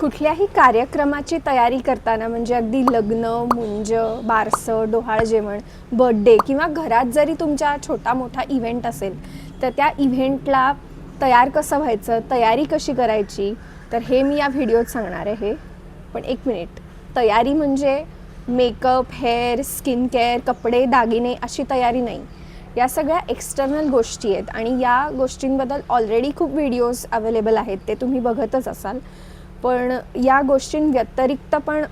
कुठल्याही कार्यक्रमाची तयारी करताना म्हणजे अगदी लग्न मुंज बारसं डोहाळ जेवण बर्थडे किंवा घरात जरी तुमच्या छोटा मोठा इव्हेंट असेल तर त्या इव्हेंटला तयार कसं व्हायचं तयारी कशी करायची तर हे मी या व्हिडिओत सांगणार आहे. पण एक मिनिट तयारी म्हणजे मेकअप हेअर स्किन केअर कपडे दागिने अशी तयारी नाही. या सगळ्या एक्सटर्नल गोष्टी आहेत आणि या गोष्टींबद्दल ऑलरेडी खूप व्हिडिओज अवेलेबल आहेत ते तुम्ही बघतच असाल. पण या गोष्टींव्यतिरिक्त पण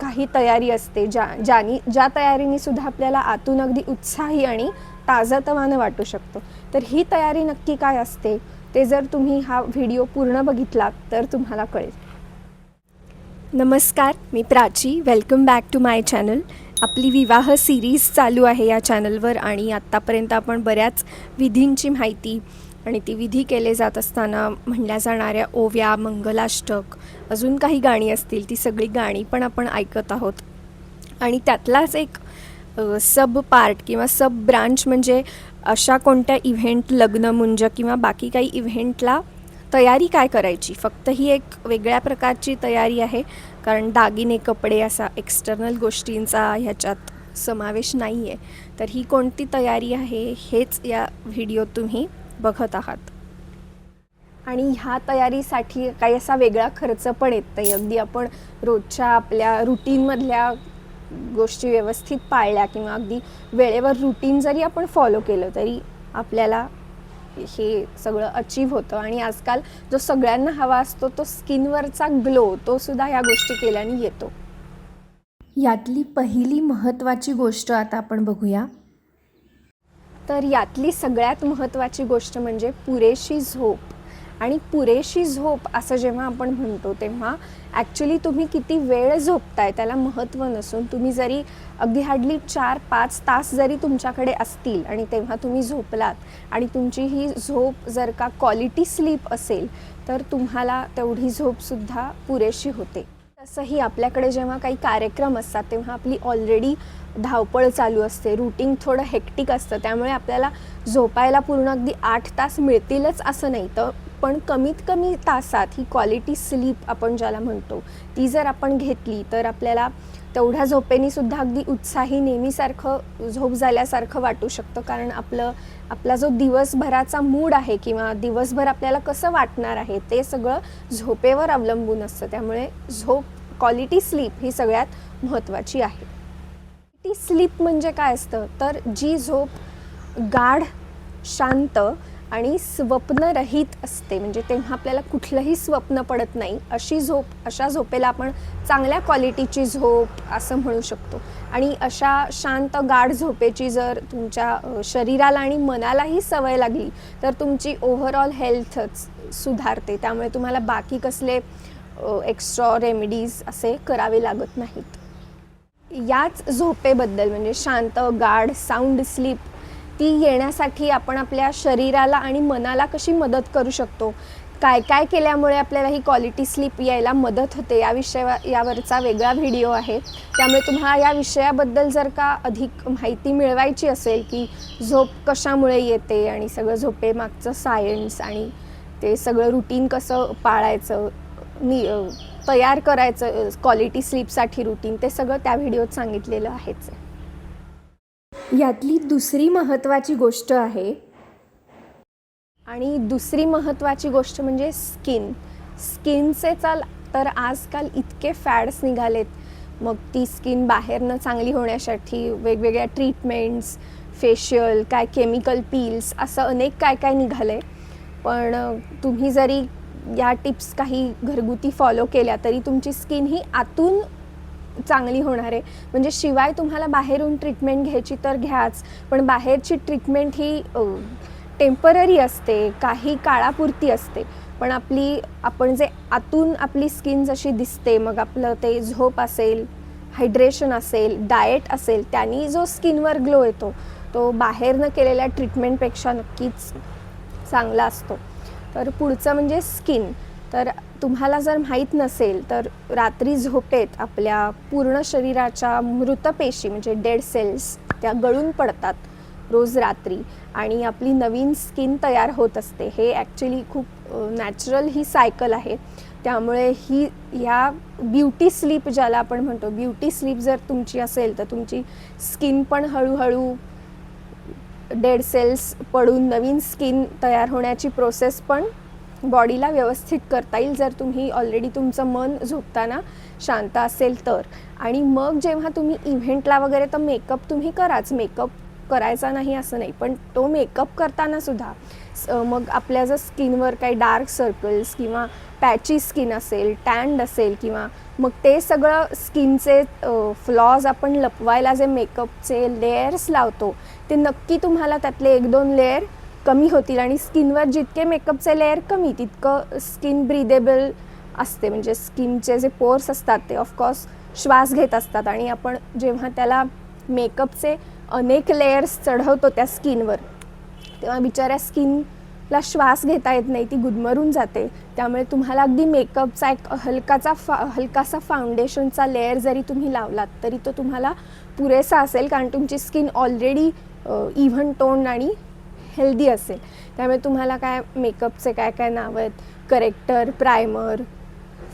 काही तयारी असते ज्या ज्यानी ज्या तयारीने सुद्धा आपल्याला आतून अगदी उत्साही आणि ताजतवानं वाटू शकतो. तर ही तयारी नक्की काय असते ते जर तुम्ही हा व्हिडिओ पूर्ण बघितलात तर तुम्हाला कळेल. नमस्कार मी Prachi. Welcome back to my channel आपली विवाह सिरीज चालू आहे या चॅनलवर आणि आत्तापर्यंत आपण बऱ्याच विधींची माहिती आणि ती विधी केले जात असताना म्हणल्या जाणाऱ्या ओव्या मंगलाष्टक अजून काही गाणी असतील ती सगळी गाणी पण आपण ऐकत आहोत. आणि त्यातलाच एक सब पार्ट किंवा सब ब्रांच म्हणजे अशा कोणत्या इव्हेंट लग्न मुंज किंवा बाकी काही इव्हेंटला तयारी काय करायची? फक्त ही एक वेगळ्या प्रकारची तयारी आहे कारण दागिने कपडे असा एक्सटर्नल गोष्टींचा ह्याच्यात समावेश नाही आहे तर ही कोणती तयारी आहे हेच या व्हिडिओत तुम्ही बघत आहात. आणि ह्या तयारीसाठी काही असा वेगळा खर्च पण येत नाही. अगदी आपण रोजच्या आपल्या रुटीनमधल्या गोष्टी व्यवस्थित पाळल्या किंवा अगदी वेळेवर रुटीन जरी आपण फॉलो केलं तरी आपल्याला हे सगळं अचीव होतं. आणि आजकाल जो सगळ्यांना हवा असतो तो स्किनवरचा ग्लो तो सुद्धा ह्या गोष्टी केल्याने येतो. यातली पहिली महत्त्वाची गोष्ट आता आपण बघूया. तर यातली सगळ्यात महत्त्वाची गोष्ट म्हणजे पुरेशी झोप. आणि पुरेशी झोप असं जेव्हा आपण म्हणतो तेव्हा ॲक्च्युली तुम्ही किती वेळ झोपताय त्याला महत्त्व नसून तुम्ही जरी अगदी हार्डली चार पाच तास जरी तुमच्याकडे असतील आणि तेव्हा तुम्ही झोपलात आणि तुमची ही झोप जर का क्वालिटी स्लीप असेल तर तुम्हाला तेवढी झोपसुद्धा पुरेशी होते. तसंही आपल्याकडे जेव्हा काही कार्यक्रम असतात तेव्हा आपली ऑलरेडी धावपळ चालू असते रुटीन थोडं हेक्टिक असतं त्यामुळे आपल्याला झोपायला पूर्ण अगदी आठ तास मिळतीलच असं नाही. तर पण कमीत कमी तासात ही क्वालिटी स्लीप आपण ज्याला म्हणतो ती जर आपण घेतली तर आपल्याला तेवढ्या झोपेनी सुद्धा अगदी उत्साही नेहमीसारखं झोप झाल्यासारखं वाटू शकतं. कारण आपलं आपला जो दिवसभराचा मूड आहे किंवा दिवसभर आपल्याला कसं वाटणार आहे ते सगळं झोपेवर अवलंबून असतं. त्यामुळे झोप क्वालिटी स्लीप ही सगळ्यात महत्त्वाची आहे. ती स्लीप म्हणजे काय असतं? तर जी झोप गाढ शांत आणि स्वप्नरहित असते. म्हणजे तेव्हा आपल्याला कुठलंही स्वप्न पडत नाही. अशी झोप अशा झोपेला आपण चांगल्या क्वालिटीची झोप असं म्हणू शकतो. आणि अशा शांत गाढ झोपेची जर तुमच्या शरीराला आणि मनालाही सवय लागली तर तुमची ओव्हरऑल हेल्थच सुधारते. त्यामुळे तुम्हाला बाकी कसले एक्स्ट्रा रेमेडीज असे करावे लागत नाहीत. याच झोपेबद्दल म्हणजे शांत गाढ साऊंड स्लीप ती येण्यासाठी आपण आपल्या शरीराला आणि मनाला कशी मदत करू शकतो? काय काय केल्यामुळे आपल्याला ही क्वालिटी स्लीप यायला मदत होते? या विषया यावरचा वेगळा व्हिडिओ आहे. त्यामुळे तुम्हाला या विषयाबद्दल जर का अधिक माहिती मिळवायची असेल की झोप कशामुळे येते आणि सगळं झोपेमागचं सायन्स आणि ते सगळं रुटीन कसं पाळायचं नि तयार करायचं क्वालिटी स्लीपसाठी रुटीन ते सगळं त्या व्हिडिओत सांगितलेलं आहेच. यातली दुसरी महत्त्वाची गोष्ट आहे. आणि दुसरी महत्त्वाची गोष्ट म्हणजे स्किन. स्किनचे चाल तर आजकाल इतके फॅड्स निघालेत. मग ती स्किन बाहेरनं चांगली होण्यासाठी वेगवेगळ्या ट्रीटमेंट्स फेशियल काय केमिकल पील्स असं अनेक काय काय निघालं आहे पण तुम्ही जरी या टिप्स काही घरगुती फॉलो केल्या तरी तुमची स्किन ही आतून चांगली होणार आहे. म्हणजे शिवाय तुम्हाला बाहेरून ट्रीटमेंट घ्यायची तर घ्याच पण बाहेरची ट्रीटमेंट ही टेंपररी असते काही काळापुरती असते. पण आपली आपण जे आतून आपली स्किन जशी दिसते मग आपलं ते झोप असेल हायड्रेशन असेल डाएट असेल त्यांनी जो स्किनवर ग्लो येतो तो बाहेरनं केलेल्या ट्रीटमेंटपेक्षा नक्कीच चांगला असतो. तर पुढचं म्हणजे स्किन तर तुम्हाला जर माहीत नसेल तर रात्री झोपेत आपल्या पूर्ण शरीराच्या मृत पेशी म्हणजे डेड सेल्स त्या गळून पडतात रोज रात्री. आणि आपली नवीन स्किन तयार होत असते. हे ॲक्च्युली खूप नॅचरल ही सायकल आहे. त्यामुळे ही ह्या ब्युटी स्लीप ज्याला आपण म्हणतो ब्युटी स्लीप जर तुमची असेल तर तुमची स्किन पण हळूहळू डेड सेल्स पडून नवीन स्किन तयार होण्याची प्रोसेस पण बॉडीला व्यवस्थित करता येईल. जर तुम्ही ऑलरेडी तुमचं मन झोपताना शांत असेल तर. आणि मग जेव्हा तुम्ही इव्हेंटला वगैरे तर मेकअप तुम्ही कराच. मेकअप करायचा नाही असं नाही. पण तो मेकअप करताना सुद्धा मग आपल्या जर स्किनवर काही डार्क सर्कल्स किंवा पॅची स्किन असेल टॅन्ड असेल किंवा मग ते सगळं स्किनचे फ्लॉज आपण लपवायला जे मेकअपचे लेयर्स लावतो ते नक्की तुम्हाला त्यातले एक दोन लेअर कमी होतील आणि स्किनवर जितके मेकअपचे लेअर कमी तितकं स्किन ब्रिदेबल असते. म्हणजे स्किनचे जे पोर्स असतात ते ऑफकोर्स श्वास घेत असतात आणि आपण जेव्हा त्याला मेकअपचे अनेक लेयर्स चढवतो त्या स्किनवर तेव्हा बिचाऱ्या स्किनला श्वास घेता येत नाही ती गुदमरून जाते. त्यामुळे तुम्हाला अगदी मेकअपचा एक हलकाचा फा हलकासा फाउंडेशनचा लेअर जरी तुम्ही लावलात तरी तो तुम्हाला पुरेसा असेल कारण तुमची स्किन ऑलरेडी इव्हन टोन आणि हेल्दी असेल. त्यामुळे तुम्हाला काय मेकअपचे काय काय नावं आहेत? करेक्टर प्रायमर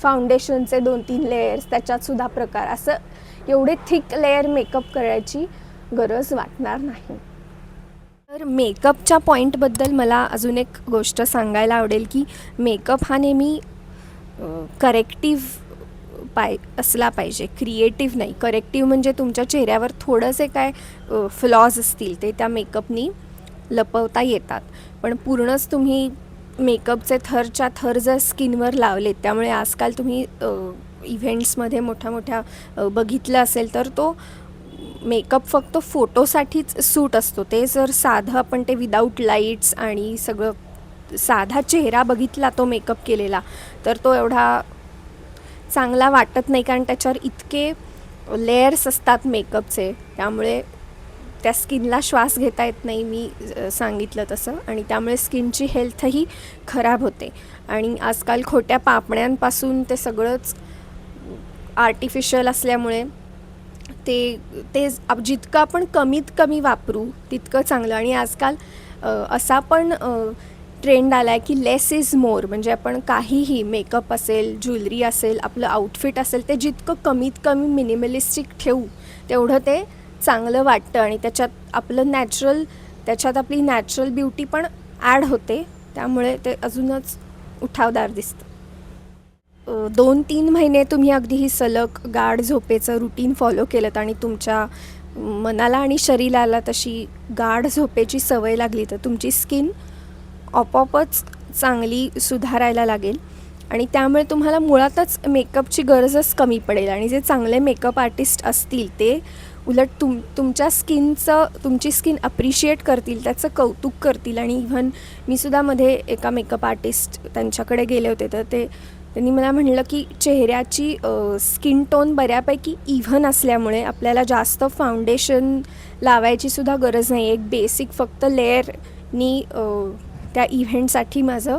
फाउंडेशनचे दोन तीन लेयर्स त्याच्यातसुद्धा प्रकार. असं एवढे थिक लेअर मेकअप करायची गरज वाटणार नाही. तर मेकअपच्या पॉईंटबद्दल मला अजून एक गोष्ट सांगायला आवडेल की मेकअप हा नेहमी करेक्टिव्ह पाय असला पाहिजे. क्रिएटिव्ह नाही. करेक्टिव्ह म्हणजे तुमच्या चेहऱ्यावर थोडंसे काय फ्लॉज असतील ते त्या मेकअपनी लपवता येतात. पण पूर्णच तुम्ही मेकअपचे थरच्या थर जर स्किनवर लावलेत त्यामुळे आजकाल तुम्ही इव्हेंट्समध्ये मोठ्या मोठ्या बघितलं असेल तर तो मेकअप फक्त फोटोसाठीच सूट असतो. ते जर साधं आपण ते विदाऊट लाईट्स आणि सगळं साधा चेहरा बघितला तो मेकअप केलेला तर तो एवढा चांगला वाटत नाही कारण त्याच्यावर इतके लेयर्स असतात मेकअपचे. त्यामुळे त्या स्किनला श्वास घेता येत नाही मी सांगितलं तसं. आणि त्यामुळे स्किनची हेल्थही खराब होते. आणि आजकाल खोट्या पापण्यांपासून ते सगळंच आर्टिफिशियल असल्यामुळे ते ते जितकं आपण कमीत कमी वापरू तितकं चांगलं. आणि आजकाल असा पण ट्रेंड आला आहे की लेस इज मोर म्हणजे आपण काहीही मेकअप असेल ज्वेलरी असेल आपलं आउटफिट असेल ते जितकं कमीत कमी मिनिमलिस्टिक ठेवू तेवढं ते चांगलं वाटतं आणि त्याच्यात आपलं नॅचरल त्याच्यात आपली नॅचरल ब्युटी पण ॲड होते. त्यामुळे ते अजूनच उठावदार दिसतं. दोन तीन महिने तुम्ही अगदी ही सलग गाढ झोपेचं रुटीन फॉलो केलं आणि तुमच्या मनाला आणि शरीराला तशी गाढ झोपेची सवय लागली तर तुमची स्किन आपोआपच चांगली सुधारायला लागेल. आणि त्यामुळे तुम्हाला मुळातच मेकअपची गरजच कमी पडेल आणि जे चांगले मेकअप आर्टिस्ट असतील ते उलट तुम तुमच्या स्किनचं तुमची स्किन अप्रिशिएट करतील त्याचं कौतुक करतील. आणि इव्हन मी सुद्धा मध्ये एका मेकअप आर्टिस्ट त्यांच्याकडे गेले होते तर ते त्यांनी मला म्हणलं की चेहऱ्याची स्किन टोन बऱ्यापैकी इव्हन असल्यामुळे आपल्याला जास्त फाउंडेशन लावायची सुद्धा गरज नाही एक बेसिक फक्त लेअरनी त्या इव्हेंटसाठी माझं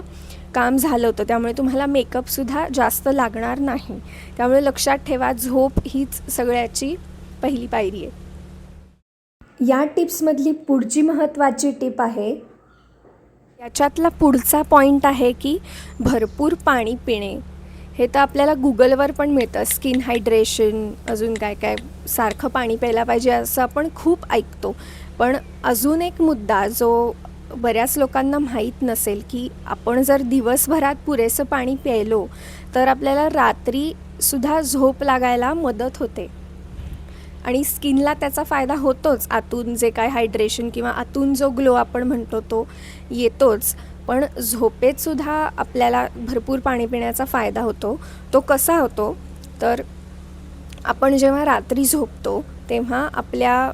काम झालं होतं. त्यामुळे तुम्हाला मेकअपसुद्धा जास्त लागणार नाही. त्यामुळे लक्षात ठेवा झोप हीच सगळ्याची पहिली पायरी आहे. या टिप्समधली पुढची महत्त्वाची टिप आहे. याच्यातला पुढचा पॉईंट आहे की भरपूर पाणी पिणे. हे तर आपल्याला गुगलवर पण मिळतं. स्किन हायड्रेशन अजून काय काय सारखं पाणी प्यायला पाहिजे असं आपण खूप ऐकतो. पण अजून एक मुद्दा जो बऱ्याच लोकांना माहीत नसेल की आपण जर दिवसभरात पुरेसं पाणी प्यायलो तर आपल्याला रात्रीसुद्धा झोप लागायला मदत होते. आणि स्किनला त्याचा फायदा होतोच. आतून जे काय हायड्रेशन किंवा आतून जो ग्लो आपण म्हणतो तो येतोच. पण झोपेतसुद्धा आपल्याला भरपूर पाणी पिण्याचा फायदा होतो. तो कसा होतो? तर आपण जेव्हा रात्री झोपतो तेव्हा आपल्या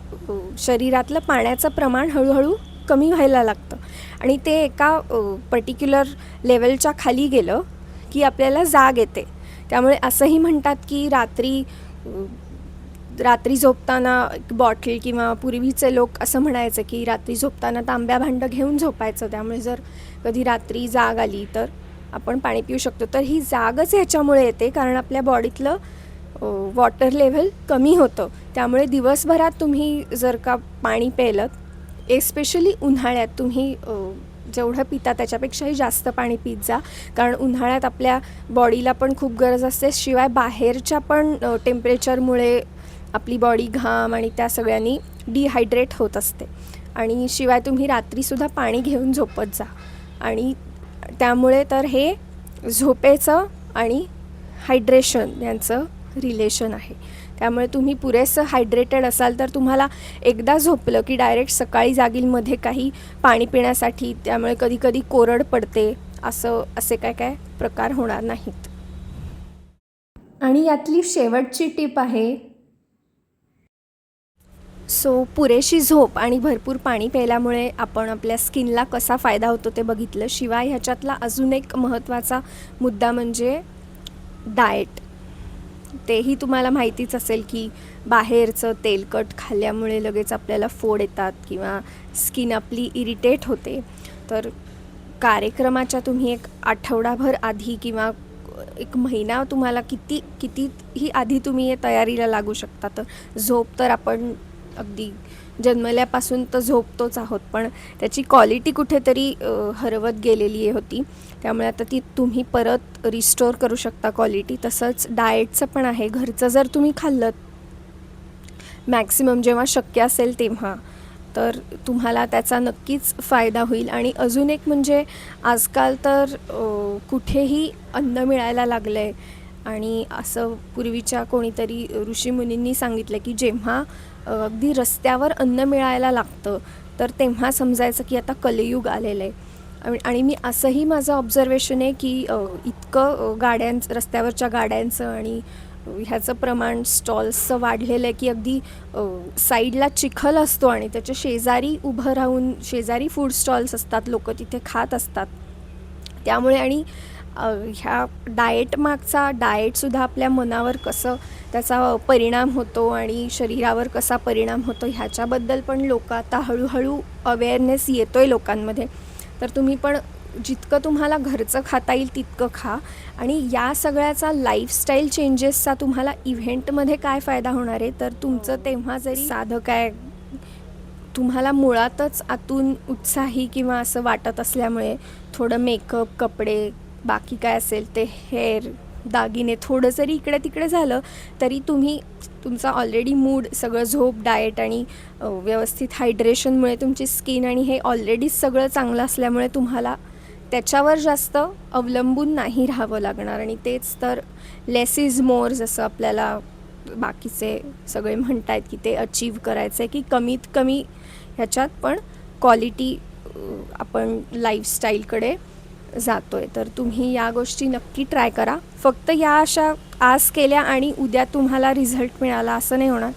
शरीरातलं पाण्याचं प्रमाण हळूहळू कमी व्हायला लागतं. आणि ते एका पर्टिक्युलर लेवलच्या खाली गेलं की आपल्याला जाग येते. त्यामुळे असंही म्हणतात की रात्री रात्री झोपताना एक बॉटल किंवा पूर्वीचे लोक असं म्हणायचं की रात्री झोपताना तांब्या भांडं घेऊन झोपायचं. त्यामुळे जर कधी रात्री जाग आली तर आपण पाणी पिऊ शकतो. तर ही जागच ह्याच्यामुळे येते कारण आपल्या बॉडीतलं वॉटर लेव्हल कमी होतं. त्यामुळे दिवसभरात तुम्ही जर का पाणी प्यायलं एस्पेशली उन्हाळ्यात तुम्ही जेवढं पिता त्याच्यापेक्षाही जास्त पाणी पित जा. कारण उन्हाळ्यात आपल्या बॉडीला पण खूप गरज असते. शिवाय बाहेरच्या पण टेम्परेचरमुळे आपली बॉडी घाम आणि त्या सगळ्यांनी डिहायड्रेट होत असते. आणि शिवाय तुम्ही रात्रीसुद्धा पाणी घेऊन झोपत जा. आणि त्यामुळे तर हे झोपेचं आणि हायड्रेशन यांचं रिलेशन आहे. त्यामुळे तुम्ही पुरेसं हायड्रेटेड असाल तर तुम्हाला एकदा झोपलं की डायरेक्ट सकाळी जागीलमध्ये काही पाणी पिण्यासाठी त्यामुळे कधीकधी कोरड पडते असं असे काय काय प्रकार होणार नाहीत. आणि यातली शेवटची टीप आहे सो पुरेशी झोप आणि भरपूर पाणी प्यायल्यामुळे आपण आपल्या स्किनला कसा फायदा होतो ते बघितलं. शिवाय ह्याच्यातला अजून एक महत्त्वाचा मुद्दा म्हणजे डाएट. तेही तुम्हाला माहितीच असेल की बाहेरचं तेलकट खाल्ल्यामुळे लगेच आपल्याला फोड येतात किंवा स्किन आपली इरिटेट होते. तर कार्यक्रमाच्या तुम्ही एक आठवडाभर आधी किंवा एक महिना तुम्हाला किती कितीही आधी तुम्ही तयारीला लागू शकता. तर झोप तर आपण अगदी जन्मल्यापासून तर झोपतोच आहोत पण त्याची क्वालिटी कुठेतरी हरवत गेलेली आहे होती. त्यामुळे आता ती तुम्ही परत रिस्टोर करू शकता क्वालिटी तसंच डाएटचं पण आहे. घरचं जर तुम्ही खाल्लं मॅक्सिमम जेव्हा शक्य असेल तेव्हा तर तुम्हाला त्याचा नक्कीच फायदा होईल. आणि अजून एक म्हणजे आजकाल तर कुठेही अन्न मिळायला लागलं आहे आणि असं पूर्वीच्या कोणीतरी ऋषीमुनींनी सांगितलं की जेव्हा अगदी रस्त्यावर अन्न मिळायला लागतं तर तेव्हा समजायचं की आता कलियुग आलेलं आहे. आणि- मी असंही माझं ऑब्झर्वेशन आहे की इतकं गाड्यांचं रस्त्यावरच्या गाड्यांचं आणि ह्याचं प्रमाण स्टॉल्सचं वाढलेलं आहे की अगदी साईडला चिखल असतो आणि त्याच्या शेजारी उभं राहून शेजारी फूड स्टॉल्स असतात लोक तिथे खात असतात. त्यामुळे आणि ह्या डाएट मागचा डाएटसुद्धा आपल्या मनावर कसं त्याचा परिणाम होतो आणि शरीरावर कसा परिणाम होतो ह्याच्याबद्दल पण लोक आता हळूहळू अवेअरनेस येतो आहे लोकांमध्ये. तर तुम्ही पण जितकं तुम्हाला घरचं खाता येईल तितकं खा आणि या सगळ्याचा लाईफस्टाईल चेंजेसचा तुम्हाला इव्हेंटमध्ये काय फायदा होणार आहे? तर तुमचं तेव्हा जरी साधं काय? तुम्हाला मुळातच आतून उत्साही किंवा असं वाटत असल्यामुळे थोडं मेकअप कपडे बाकी काय असेल ते हेअर दागिने थोडं जरी इकडे तिकडे झालं तरी तुम्ही तुमचा ऑलरेडी मूड सगळं झोप डाएट आणि व्यवस्थित हायड्रेशनमुळे तुमची स्किन आणि हे ऑलरेडी सगळं चांगलं असल्यामुळे तुम्हाला त्याच्यावर जास्त अवलंबून नाही राहावं लागणार. आणि तेच तर लेस इज मोर जसं आपल्याला बाकीचे सगळे म्हणत आहेत की ते अचीव करायचं आहे की कमीत कमी ह्याच्यात पण क्वालिटी आपण लाईफस्टाईलकडे जातो आहे तर तुम्ही या गोष्टी नक्की ट्राय करा. फक्त या अशा आज केल्या आणि उद्या तुम्हाला रिझल्ट मिळाला असं नाही होणार.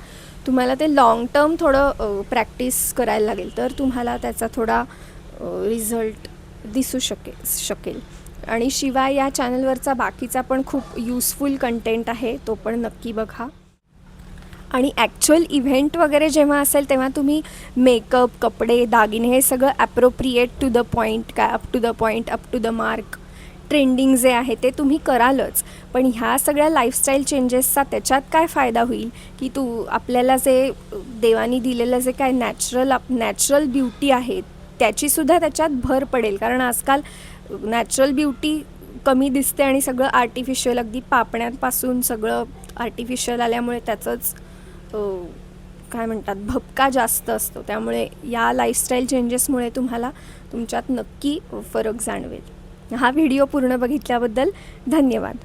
तुम्हाला ते लाँग टर्म थोडं प्रॅक्टिस करायला लागेल. तर तुम्हाला त्याचा थोडा रिझल्ट दिसू शके शकेल. आणि शिवाय या चॅनलवरचा बाकीचा पण खूप यूजफुल कंटेंट आहे तो पण नक्की बघा. आणि ॲक्च्युअल इव्हेंट वगैरे जेव्हा असेल तेव्हा तुम्ही मेकअप कपडे दागिने हे सगळं ॲप्रोप्रिएट टू द पॉईंट काय up to the point up to the mark trending जे आहे ते तुम्ही करालच. पण ह्या सगळ्या लाईफस्टाईल चेंजेसचा त्याच्यात काय फायदा होईल? की तू आपल्याला जे देवानी दिलेलं जे काय नॅचरल नॅचरल ब्युटी आहे त्याचीसुद्धा त्याच्यात भर पडेल. कारण आजकाल नॅचरल ब्युटी कमी दिसते आणि सगळं आर्टिफिशियल अगदी पापण्यांपासून सगळं आर्टिफिशियल आल्यामुळे त्याचंच काय म्हणतात भपका जास्त असतो. त्यामुळे या लाईफस्टाईल चेंजेसमुळे तुम्हाला तुमच्यात नक्की फरक जाणवेल. हा व्हिडिओ पूर्ण बघितल्याबद्दल धन्यवाद.